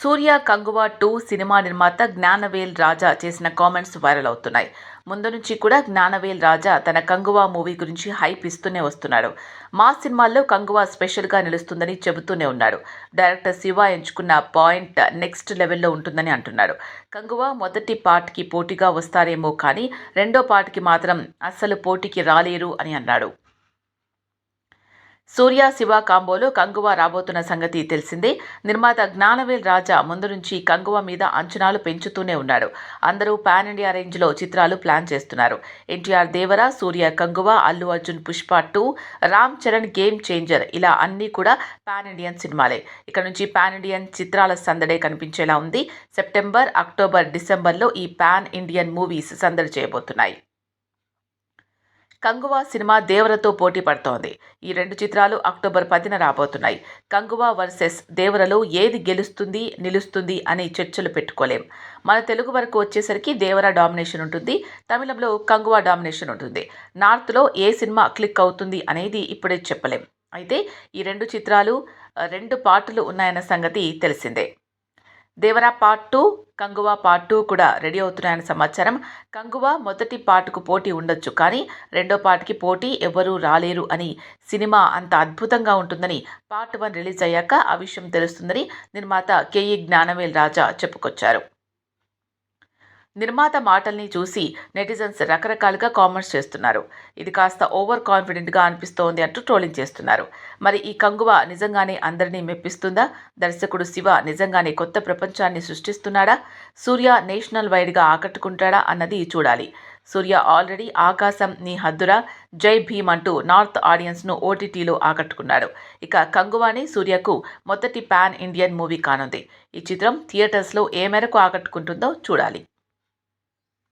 సూర్య Kanguva two cinema నిర్మాత జ్ఞానవేల్ రాజా చేసిన comments viral అవుతున్నాయి. ముందు నుంచి కూడా జ్ఞానవేల్ రాజా తన కంగువా మూవీ గురించి హైప్ ఇస్తూనే వస్తున్నాడు. మా సినిమాల్లో కంగువా స్పెషల్గా నిలుస్తుందని చెబుతూనే ఉన్నాడు. డైరెక్టర్ శివ ఎంచుకున్న పాయింట్ నెక్స్ట్ లెవెల్లో ఉంటుందని అంటున్నాడు. కంగువా మొదటి పార్ట్కి పోటీగా వస్తారేమో కానీ రెండో పార్ట్కి మాత్రం అస్సలు పోటీకి రాలేరు అని అన్నాడు. సూర్య శివ కాంబోలో కంగువ రాబోతున్న సంగతి తెలిసిందే. నిర్మాత జ్ఞానవేల్ రాజా ముందు నుంచి కంగువ మీద అంచనాలు పెంచుతూనే ఉన్నాడు. అందరూ పాన్ ఇండియా రేంజ్లో చిత్రాలు ప్లాన్ చేస్తున్నారు. NTR Devara Suriya Kanguva Allu Arjun Pushpa two Ram Charan game changer ఇలా అన్నీ కూడా పాన్ ఇండియన్ సినిమాలే. ఇక్కడ నుంచి పాన్ ఇండియన్ చిత్రాల సందడే కనిపించేలా ఉంది. సెప్టెంబర్ అక్టోబర్ డిసెంబర్లో ఈ పాన్ ఇండియన్ మూవీస్ సందడి చేయబోతున్నాయి. కంగువా సినిమా దేవరతో పోటీ పడుతోంది. ఈ రెండు చిత్రాలు అక్టోబర్ పదిన రాబోతున్నాయి. కంగువా వర్సెస్ దేవరలో ఏది గెలుస్తుంది నిలుస్తుంది అనే చర్చలు పెట్టుకోలేం. మన తెలుగు వరకు వచ్చేసరికి దేవర డామినేషన్ ఉంటుంది. తమిళంలో కంగువా డామినేషన్ ఉంటుంది. నార్త్లో ఏ సినిమా క్లిక్ అవుతుంది అనేది ఇప్పుడే చెప్పలేం. అయితే ఈ రెండు చిత్రాలు రెండు పాటలు ఉన్నాయన్న సంగతి తెలిసిందే. Devara part two Kanguva part two కూడా రెడీ అవుతున్నాయని సమాచారం. కంగువా మొదటి పార్ట్కు పోటీ ఉండొచ్చు కానీ రెండో పార్ట్కి పోటీ ఎవరూ రాలేరు అని సినిమా అంత అద్భుతంగా ఉంటుందని పార్ట్ వన్ రిలీజ్ అయ్యాక ఆ విషయం తెలుస్తుందని నిర్మాత కేఈ జ్ఞానవేల్ రాజా చెప్పుకొచ్చారు. నిర్మాత మాటల్ని చూసి నెటిజన్స్ రకరకాలుగా కామెంట్స్ చేస్తున్నారు. ఇది కాస్త ఓవర్ కాన్ఫిడెంట్గా అనిపిస్తోంది అంటూ ట్రోలింగ్ చేస్తున్నారు. మరి ఈ కంగువ నిజంగానే అందరినీ మెప్పిస్తుందా? దర్శకుడు శివ నిజంగానే కొత్త ప్రపంచాన్ని సృష్టిస్తున్నాడా? సూర్య నేషనల్ వైడ్గా ఆకట్టుకుంటాడా అన్నది చూడాలి. సూర్య ఆల్రెడీ ఆకాశం నీ హద్దురా జై భీమ్ అంటూ నార్త్ ఆడియన్స్ను ఓటీటీలో ఆకట్టుకున్నాడు. ఇక కంగువాని సూర్యకు మొదటి పాన్ ఇండియన్ మూవీ కానుంది. ఈ చిత్రం థియేటర్స్లో ఏ మేరకు ఆకట్టుకుంటుందో చూడాలి.